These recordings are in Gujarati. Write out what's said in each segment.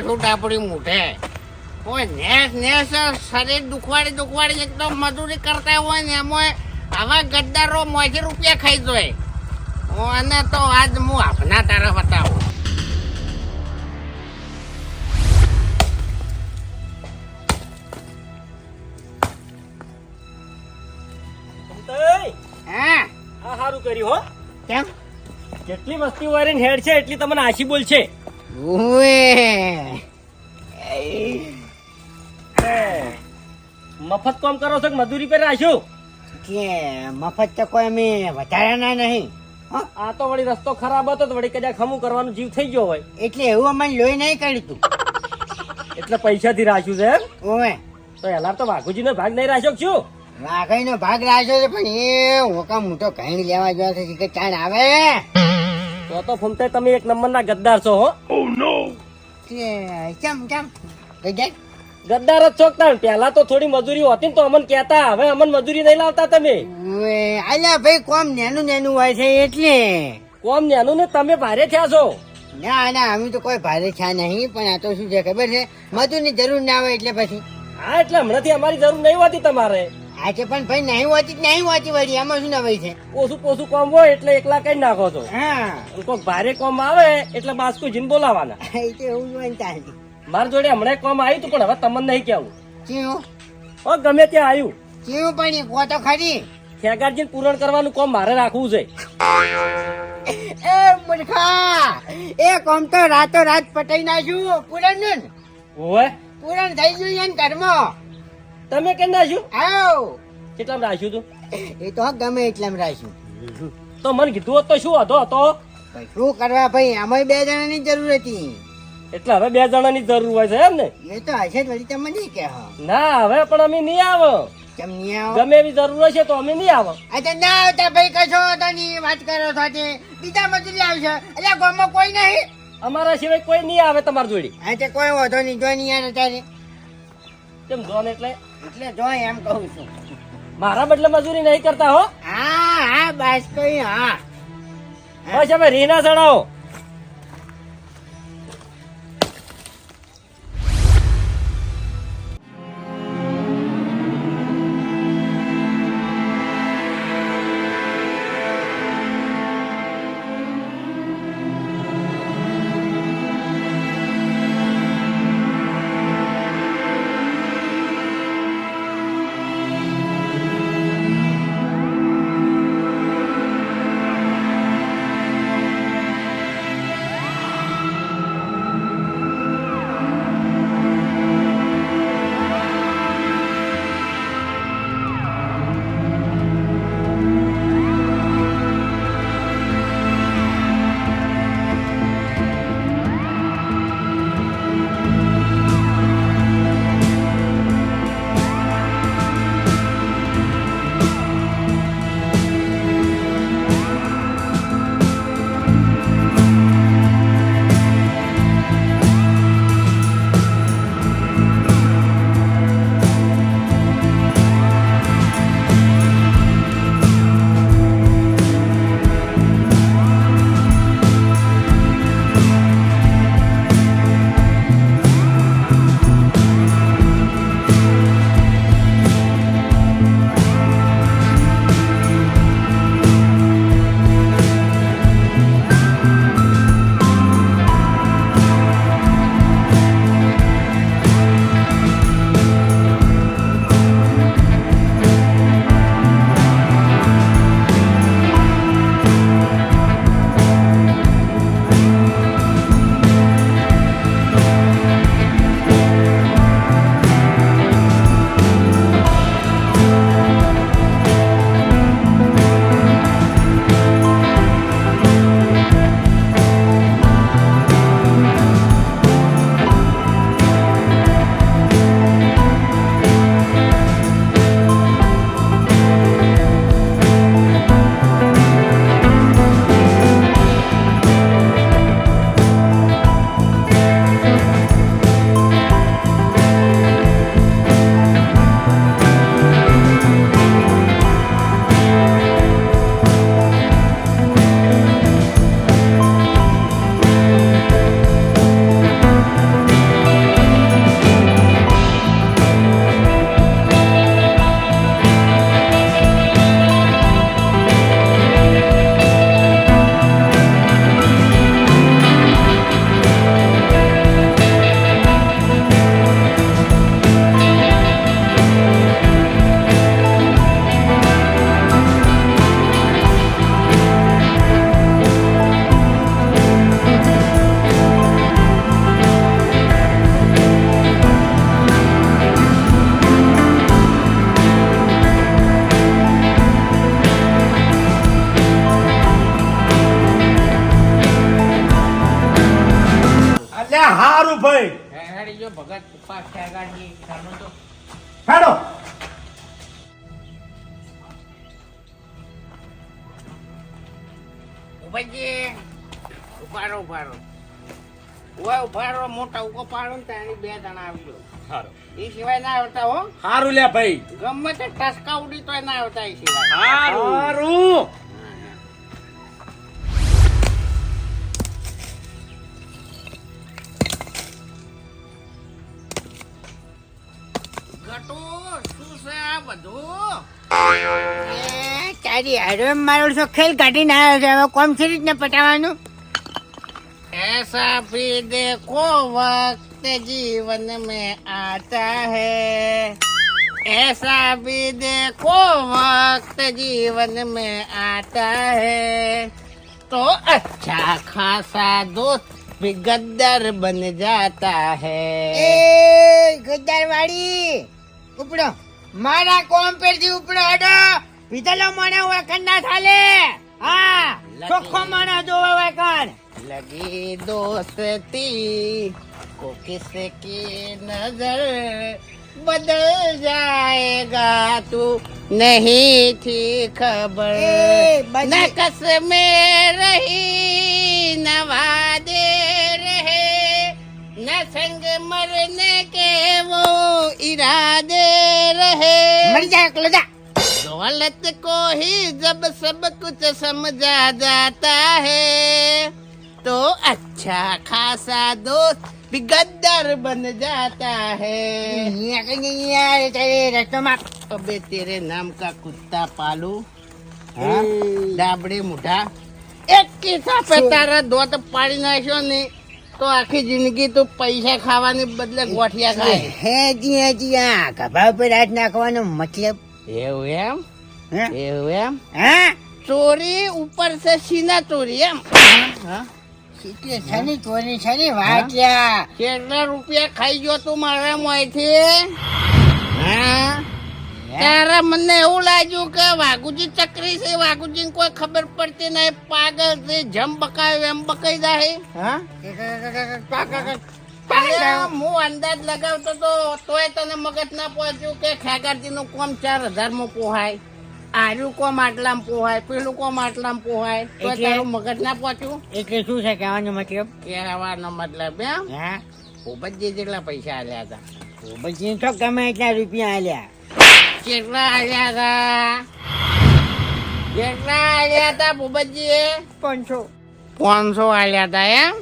ટાપડી મૂઠે. કોઈ નેસ નેસ શરીર દુખવાડી દુખવાડી એકદમ મજૂરી કરતા હોય ને એમાં આવા ગદ્દારો મોંથી રૂપિયા ખાઈ જોય. અને તો આજ હું આપના તરફ બતાવું હા? સારું કર્યું હો. કેમ? જેટલી વસ્તી વાળી હેડ છે એટલી તમને આશી બોલ છે. મફત કામ કરો છો કે મજૂરી પર રાખ્યો કે મફત તો કોઈ અમે વધારાના નહીં હો? આ તો વળી રસ્તો ખરાબ હતો તો વળી કદાચ ખમું કરવાનું જીવ થઈ ગયો હોય. એટલે એવું અમારે લોહી નહીં કાઢ્યું તું. એટલે પૈસાથી રાખ્યું છે એમ? ઓવે તો એલા તો વાઘુજીનો ભાગ નહીં રાખ્યો છું વાઘાઈનો ભાગ રાખ્યો છે પણ એ હોકા મોટો ઘણી લેવા જવા છે કે ચાણ આવે? તો તો ફમતે તમે એક નંબરના ગદ્દાર છો હો. કે ચમ કેમ? કઈ જાય ગદ્દાર જ છો તાણ? પહેલા તો થોડી મજૂરી હોતી ને તો અમન કહેતા હવે અમન મજૂરી નહીં લાવતા તમે. અલ્યા આલ્યા ભાઈ કોમ નેનું નેનું હોય છે એટલે. કોમ નેનું ને તમે ભારે થયા છો. ના ના અમે તો કોઈ ભારે થયા નહીં પણ આ તો શું છે ખબર છે? મજૂરની જરૂર ના હોય એટલે પછી. હા એટલે હમણાંથી અમારી જરૂર નહીં હોતી તમારે. આજે પણ ભાઈ નહીં વાંચી નહીં વાંચી વળી. આમાં શું નવાઈ છે? ઓછું પોસું કોમ હોય એટલે એકલા કઈ નાખો છો? હા. કોઈક ભારે કોમ આવે એટલે બાસ્કુ જીન બોલાવાના. એ તો એવું જ હોય મારા જોડે હમણાં કોમ આવ્યું હતું પણ હવે તમને નહીં કેવું કેવું? ઓ ગમે ત્યાં આવ્યું. ચીયું પણ કો તો ખરી? ખેગારજીને પૂરણ કરવાનું કોમ મારે રાખવું છે. એ મૂર્ખા! એ કોમ તો રાતો રાત પટાઈ નાખ્યું પૂરણનું? ને. પૂરણ થઈ ગયું એમ કર્મ તમે કેમ રાખ્યું? આવ. કેટલામ રાખ્યું તું? એ તો ગમે એટલામ રાખ્યું. તો મને કીધું તો શું હતો હતો? શું કરવા ભાઈ? આમાં બે જણાની જરૂર હતી. એટલે હવે બે જણાની જરૂર હોય છે એમ ને? એ તો હશે જ વળી તમે નહીં કે ના હવે પણ અમે નહીં આવો. કેમ નહીં આવો? ગમે એવી જરૂર હશે તો અમે નહીં આવો. અચ્છા ના આવતા ભાઈ કશો તો નહીં વાત કરો સાથે. બીજા મજૂરી આવશે. એટલે ગામમાં કોઈ નહીં? અમારા સિવાય કોઈ નહીં આવે તમારી જોડે. અચ્છા કોઈ વાંધો નહીં જો નહીં યાર અત્યારે કેમ જોન એટલે? એટલે જો એમ કહું છું. મારા બદલે મજૂરી નહીં કરતા હો? હા હા બસ કઈ હા. બસ હવે રીના ચડાવો ઉભાજી ઉભારો ઉભારો. ઓય ઉભારો મોટા ઉકો પાડો ને ત્યાં બે જણા આવજો સારું એ સિવાય ના આવતા હો. સારું લે ભાઈ. ગમે તે ટસકા ઉડી તોય ના આવતા એ સિવાય. સારું ગટુ તારી હારે મારો છો ખેલ કાઢીને આવ્યો છે હવે કોમ છે રીતને પટાવવાનું ऐसा भी देखो वक्त जीवन में आता है ऐसा भी देखो वक्त जीवन में आता है तो अच्छा खासा दोस्त भी गद्दार बन जाता है એ ગદ્દાર વાળી ઉપડો મારા કોમ પરથી ઉપડો હડો પીધેલો મને વેકન ના થાલે હા ચોખ્ખો માણસ જોવે વેકન लगी दोस्ती को किसकी नजर बदल जाएगा तू नहीं थी खबर ए, बाजी- न कस में रही न वादे रहे न संग मरने के वो इरादे रहे મરી જાય એકલો જા दौलत को ही जब सब कुछ समझा जाता है तो अच्छा खासा दोस्त भी गद्दार बन जाता है અહીંયા કઈ નહીં યાર તારે રસ્તોમાં अबे तेरे नाम का कुत्ता पालू हाँ डाबड़ी मुठा એક કિસ્સા પે તારા દોત પાડી નાખ્યો ને તો આખી જિંદગી તું પૈસા ખાવાની બદલે ગોઠિયા ખાય હે જી હે જી હા ગભા ઉપર હાથ નાખવાનો મતલબ એવું એમ હે એવું એમ? હા? ચોરી ઉપર છે સીના ચોરી એમ? છની ચોરી છની વાટ્યા કેટલા રૂપિયા ખાઈ ગયો તું મારા મોંથી હા? તારા મને એવું લાગ્યું કે વાઘુજી ચક્રી છે વાઘુજી કોઈ ખબર પડતી નહીં. પાગલ છે જમ બકાય એમ બકાઈ જાય હા? હું અંદાજ લગાવતો તો તોય તને મગજ ના પહોંચ્યું કે ખેગારજી નું કોમ ચાર હજારમાં પોહાય. આર્યું કોમ આટલામાં પોહાય પેલું કોમ આટલામાં પોહાય? તો તારું મગજ ના પહોંચ્યું? એટલે શું છે કહેવાનો મતલબ? કહેવાનો મતલબ એમ? હા. ભૂપતજી જેટલા પૈસા આલ્યા હતા. ખૂબજી તો ગમે એટલા રૂપિયા આલ્યા. કેટલા આલ્યા હતા. કેટલા આલ્યા હતા ભૂપતજી પાંચસો. પાંચસો આલ્યા હતા એમ?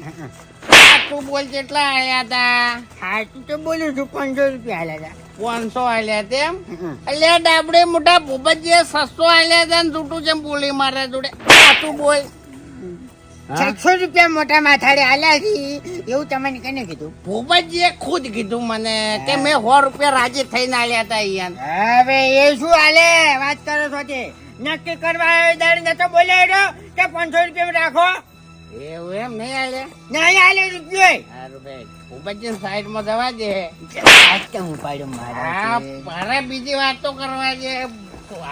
સાચું બોલ કેટલા આલ્યા હતા સાચું તો બોલું છું પાંચસો રૂપિયા આલ્યા પાંચસો આલ્યા તેમ એટલે ડાબડે મોટા ભૂપતજી સસ્તો આલ્યા હતા ને જૂઠું જેમ બોલી મારા જોડે? સાચું બોલ. છસો રૂપિયા મોટા માથાડે આલ્યા છે. એવું તમને કને કીધું? ભૂપતજીએ ખુદ કીધું મને કે મેં સો રૂપિયા રાજી થઈને આલ્યા હતા અહીંયા હવે એ શું હાલે? વાત કરો છો તે. નક્કી કરવા આવ્યો દાડ નતો બોલ્યો કે પાંચસો રૂપિયા રાખો? એવું એમ નહીં આલ્યા નહીં હાલે રૂપિયો. સારું ભાઈ ભૂપતજી સાઈડમાં જવા દે. આજ તો હું પાડ્યો મારા મારે બીજી વાત તો કરવા છે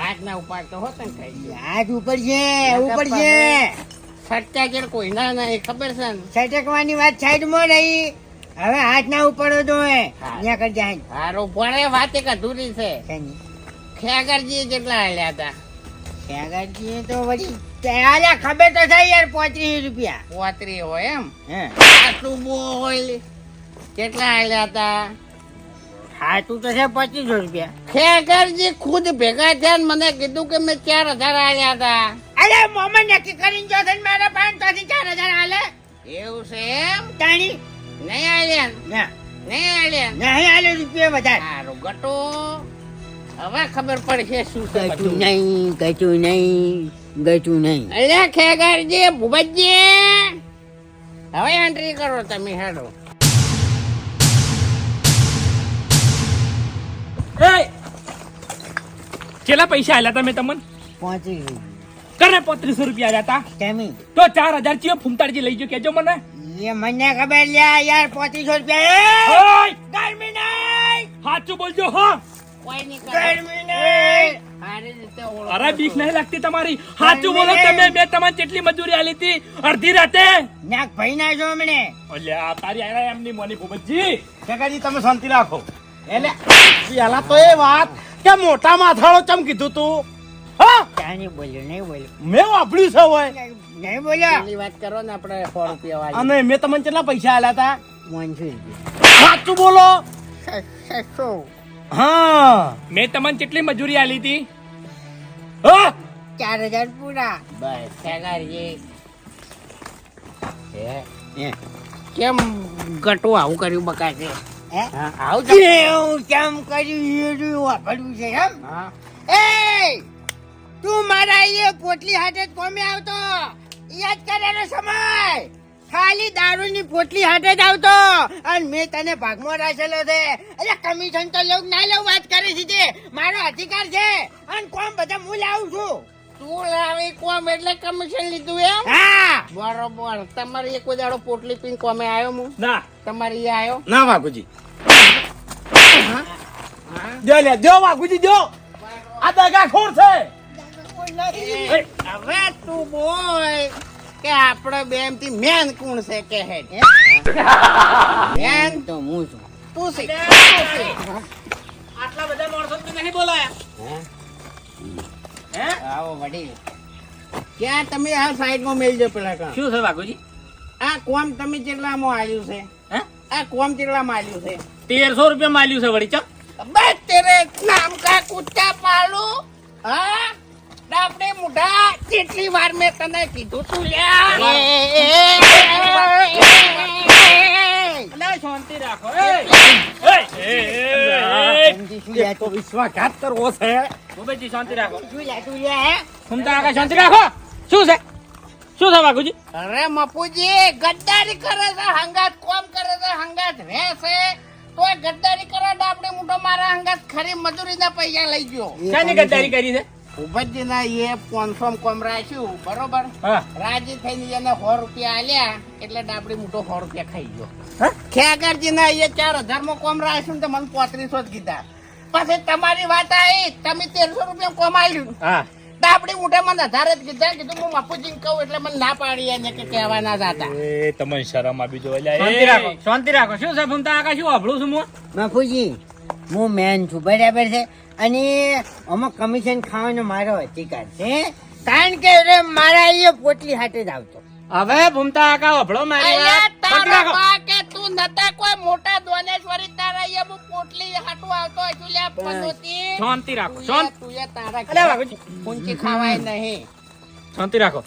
આજ ના ઉપાડતો ને ઉપર છે ઉપર છે કે કોઈના નહીં ખબર છે ને? છટકવાની વાત સાઈડમાં રહી. હવે હાથ ના ઉપાડો તો હે હા. ત્યાં કરી જાય હારું ભણે વાત એક અધૂરી છે. ખેગરજી કેટલા હાલ્યા હતા. ત્યાગાજી તો વળી ત્યાં ખબર તો થાય યાર પોત્રીસ રૂપિયા. પોતરી હોય એમ? હે. આટલું હોય કેટલા હાલ્યા હતા? હાથું તો છે પચીસો રૂપિયા. ખેગરજી ખુદ ભેગા થયા ને મને કીધું કે મેં ચાર હજાર આવ્યા હતા. અરે મોમાં નક્કી કરીને જો છે મારા પાંચ તો થી ચાર હજાર આલે. એવું છે એમ? તાણી. નહીં આવ્યા ના. નહીં આવ્યા નહીં હાલે રૂપિયા વધારે. સારું ગટો હવે ખબર પડશે શું બધું. નહીં ગતું નહીં ગતું નહીં. અલ્યા ખેગારજી ભૂપતજી! હવે એન્ટ્રી કરો તમે હેડો. એ કેટલા પૈસા આલ્યા તમે તમને? પહોંચી ગયું. કરે પોત્રીસો રૂપિયા આલ્યા કેમી? તો ચાર હજાર ચિયો ફૂમતાડજી લઈ ગયો કેજો મને. એ મને ખબર લ્યા યાર પોત્રીસો રૂપિયા. એ! ગરમી નહીં! સાચું બોલજો હો! અરે બીક નહીં લાગતી તમારી. સાચું બોલો તમે મેં તમારે કેટલી મજૂરી આલી હતી અડધી રાતે. નાક ભાઈ ના જો હમણે આ તારી આયા એમની મોની ભૂપતજી કાકાજી તમે શાંતિ રાખો. એટલે પેલા તો એ વાત કે મોટા માથાળો ચમ કીધું તું? હા? નહીં બોલ્યો નહીં બોલ્યો. મેં વાપર્યું છે હોય નહીં બોલ્યો. પેલી વાત કરો ને આપણે સો રૂપિયા વાળી. અને મેં તમને કેટલા પૈસા આલ્યા હતા? સાચું બોલો. હા. મેં તમને કેટલી મજૂરી આલી હતી? હા. ચાર હજાર પૂરા. બસ હે. કેમ ગટો આવું કર્યું બકા છે આવું કેમ કર્યું? એ છે એમ? હા. એ તું મારા એ પોટલી હાથે જ કોમે આવતો. યાદ કરેલો સમય. ખાલી દારૂની પોટલી હાથે જ આવતો. અને મેં તને ભાગમાં રાખેલો છે. એટલે કમિશન તો લેવું ના લેવું વાત કરી છે તે. મારો અધિકાર છે. અને કોમ બધા હું લાવું છું? તું લાવે કોમ એટલે કમિશન લીધું એમ? હા. બરોબર. તમારી એક દાડો પોટલી પીન કોમે આવ્યો હું? ના. તમારી એ આવ્યો ના વાઘુજી. જો લે જો વાઘુજી જો આ દગા ખોર છે. હવે તું બોલ. કે આપણે બેમથી મેન કોણ છે કે હેડ મેન તો હું છું. તું છે આટલા બધા માણસો નહીં બોલાયા. હે? આવો વડી ક્યાં તમે આ સાઈડમાં મેલજો પેલા કા શું છે બાકુજી આ કોમ તમે કેટલામાં આવ્યું છે? હે? આ કોમ કેટલામાં આવ્યું છે? તેરસો રૂપિયા માં આવ્યું છે વડી ચા બસ તેરે નામ કા કુત્તા પાલુ હા? ડાબડે મુઢા કેટલી વાર મેં તને કીધું તું લ્યા શાંતિ રાખો વિશ્વાસઘાત કરવો છે. રાખો. રાખો. શું છે? શું છે અરે મપુજી ગદ્દારી કરે છે હંગાત કોમ કરે છે હંગાત તો ગદ્દારી કરે મુઢો મારા હંગાત ખરી મજૂરીના પૈસા લઈ ગયો. શાની ગદ્દારી કરી છે? ભૂપતજી ના એ પાંચસો કોમ રાખ્યું બરોબર? રાજી થઈને એને સો રૂપિયા આલ્યા એટલે ડાબડી મોટો સો રૂપિયા ખાઈ ગયો. હા? ખેગરજી ના એ ચાર હજારમાં કોમ રાખ્યું તો મને પોત્રીસો જ કીધા. પછી તમારી વાત આવી તમે તેરસો રૂપિયા કોમ આલ્યું. હા. ડાબડી મોટે મને હજાર જ કીધા કીધું હું બાપુજી કહું એટલે મને ના પાડી એને કે કહેવા ના જાતા એ તમને શરમ આવી જો શાંતિ રાખો શાંતિ રાખો. શું સાહેબ હું તો આગળ શું અભળું છું હું? બાપુજી હું મેન છું. બરાબર છે? અને અમુક કમિશન ખાવાનો મારો અધિકાર છે. કારણ કે રે મારા અહીંયા પોટલી હાટે જ આવતો. હવે ભૂમતા આગળ અભળો મારી વાત. તારા બા કે તું નતા કોઈ મોટા દોનેશ્વરી તારા અહીંયા હું પોટલી હાટુ આવતો હશું લ્યા પનોતી. શાંતિ રાખો શાંત. તું એ તારા અરે બાબુજી પૂંચી ખાવાય નહીં. શાંતિ રાખો.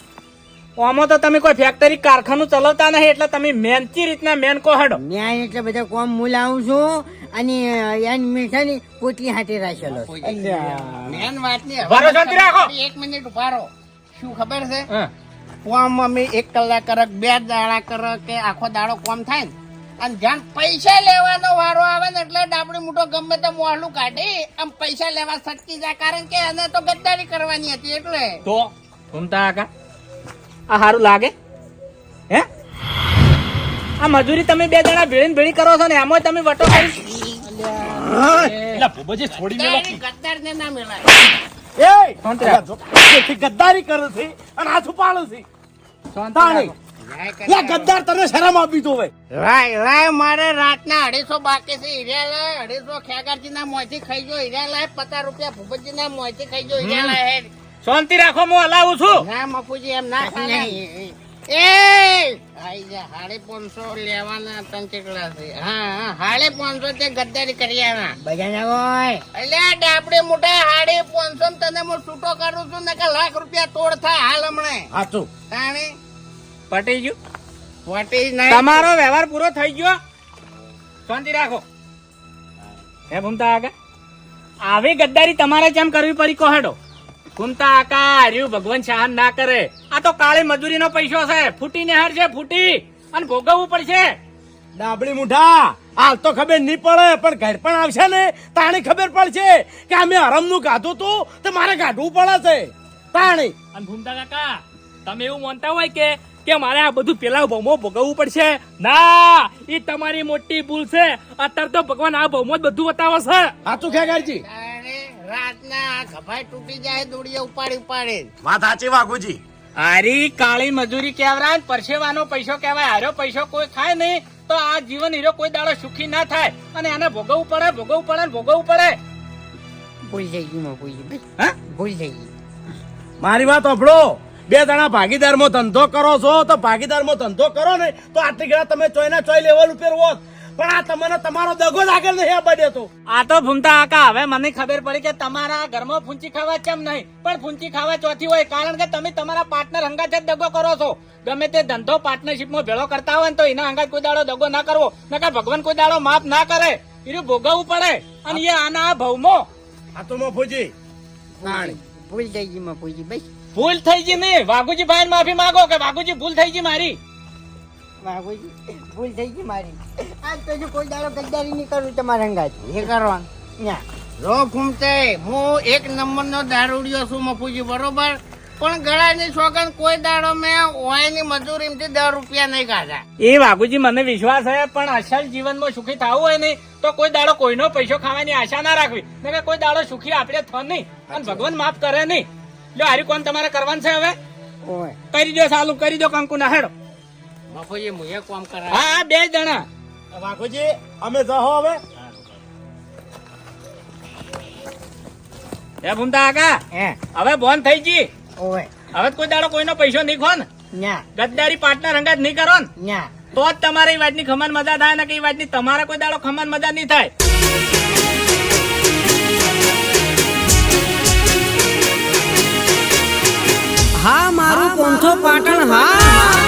આમાં તો તમે કોઈ ફેક્ટરી કારખાનું ચલાવતા નહીં એટલે તમે મેનચી રીતના મેન કો હેડો. મેં એટલે બધા કોમ મૂલ આવું છું. અને એની મીઠાની પોટલી હાથે રાખેલો મેન વાતની રાખો. એક મિનિટ ઉભારો શું ખબર છે? કોમ અમે એક કલાક કરક બે દાડા કરક કે આખો દાડો કોમ થાય ને. અને જાણ પૈસા લેવાનો વારો આવે ને એટલે ડાબડી મોટો ગમે તે મોહલું કાઢી આમ પૈસા લેવા સટકી જાય. કારણ કે એને તો ગદ્દારી કરવાની હતી એટલે. તો? ઘૂમતા આકા આ સારું લાગે? હે? આ મજૂરી તમે બે જણા ભેળી ને ભેળી કરો છો ને એમાં તમે વટો કરી ગદ્દારી. કરે છે અને હાથ ઉપાડે છે. ગદ્દાર તને શરમ આપી તો ભાઈ રાય રાય મારે રાતના અઢીસો બાકી છે હીર્યા લાય અઢીસો ખેગારજી ના મોંથી ખાઈ ગયો હીર્યા લાય પચાસ રૂપિયા ભૂપતજી ના મોંથી ખાઈ ગયો હીર્યા લાય હેડ. શાંતિ રાખો હું હલાવું છું. ના મફુજી એમ ના એ હાડે પાંચસો લેવાના ત્રણ ચેકડા છે? હા હા હાડે પાંચસો તે ગદ્દારી કર્યાના બજાના હોય. એટલે ડાબડે મોટા હાડે પાંચસો ને તને હું છૂટો કરું છું ને કે લાખ રૂપિયા તોડ થાય હાલ હમણે. તાણે? પટી ગયું. પટી નહીં તમારો વ્યવહાર પૂરો થઈ ગયો. શાંતિ રાખો. હે ભૂમતા આગળ. આવી ગદ્દારી તમારે કેમ કરવી પડી કોહેડો. ભૂમતા આકા હર્યું ભગવાન શાહન ના કરે. આ તો કાળી મજૂરીનો પૈસો છે. ફૂટીને હાર છે ફૂટી. અને ભોગવવું પડશે. ડાબડી મુઠા હાલ તો ખબર નહીં પડે પણ ઘર પણ આવશે ને તાણી ખબર પડશે કે અમે હરમનું ગાધું તું તો મારે ગાઢવું પડે છે. તાણી. અને ભૂમતા કાકા તમે એવું માનતા હોય કે કે મારે આ બધું પેલા ભૌમો ભોગવવું પડશે? ના એ તમારી મોટી ભૂલ છે. અત્યારે તો ભગવાન આ ભૌમો જ બધું બતાવે છે. સાચું ખેગારજી રાતના ગભાઈ તૂટી જાય દોડીએ ઉપાડી ઉપાડી. વાત સાચી વાઘુજી. હારી કાળી મજૂરી ને પરસેવાનો પૈસો કહેવાય હારો પૈસો કોઈ ખાય નહીં તો આ જીવન હીરો કોઈ દાડો સુખી ના થાય. અને એને ભોગવવું પડે ભોગવવું પડે ને ભોગવવું પડે. ભૂલ થઈ ગઈ બાપુજી હા? ભૂલ જઈ મારી વાત સાંભળો. બે જણા ભાગીદારમાં ધંધો કરો છો તો ભાગીદારમાં ધંધો કરો ને તો આટલી ઘણા તમે ચોયના ચોય લેવલ ઉપર હોત. પણ આ તમને તમારો દગો જ આગળ નહીં બને તો. આ તો ભૂમતા આકા હવે મને ખબર પડી કે તમારા ઘરમાં ફૂંચી ખાવા કેમ નહીં? પણ ફૂંચી ખાવા ચોથી હોય કારણ કે તમે તમારા પાર્ટનર હંગાત જ દગો કરો છો. ગમે તે ધંધો પાર્ટનરશિપમાં ભેળો કરતા હોય ને તો એના હંગાત કોઈ દાડો દગો ના કરવો. નકર ભગવાન કોઈ દાડો માફ ના કરે. એનું ભોગવવું પડે. અને એ આના આ ભવમાં. આ તો મફુજી ભૂલ થઈ ગઈ બાપુજી ભાઈ ભૂલ થઈ ગઈ નહીં. વાઘુજી ભાઈ માફી માંગો કે વાઘુજી ભૂલ થઈ ગઈ મારી? બાપુજી ભૂલ થઈ ગઈ મારી. આજ તો જો કોઈ દાડો ગદ્દારી નહીં કરું તમારા અંગાત એ કરવાનું? ના રો ફૂમતે હું એક નંબરનો દારૂડિયો છું મફુજી બરોબર? પણ ગળાની સોગન કોઈ દાડો મેં ઓયની મજૂરીમાંથી દસ રૂપિયા નહીં કાઢ્યા. એ વાઘુજી મને વિશ્વાસ છે પણ અસલ જીવનમાં સુખી થવું હોય ને તો કોઈ દાડો કોઈનો પૈસો ખાવાની આશા ના રાખવી. નકર કોઈ દાડો સુખી આપણે થ નહીં અને ભગવાન માફ કરે નહીં. જો હારી કોણ તમારે કરવાનું છે હવે? કરી દો સાલું કરી દો કંકુ ના હેડો મફુજી હું કામ કરાય. હા હા બે જણા. વાઘુજી અમે જહો હવે. એ ભૂમતા આગા હે. હવે બોન થઈ ગઈ. ઓય હવે કોઈ દાડો કોઈનો પૈસો નહીં ખો ને. ના ગદ્દારી પાર્ટનર અંગાત નહીં કરો ને. ના તો જ તમારે એ વાતની ખમાન મજા થાય ને કે એ વાતની તમારે કોઈ દાડો ખમાન મજા નહીં થાય. હા મારું પોંથો પાટણ હા.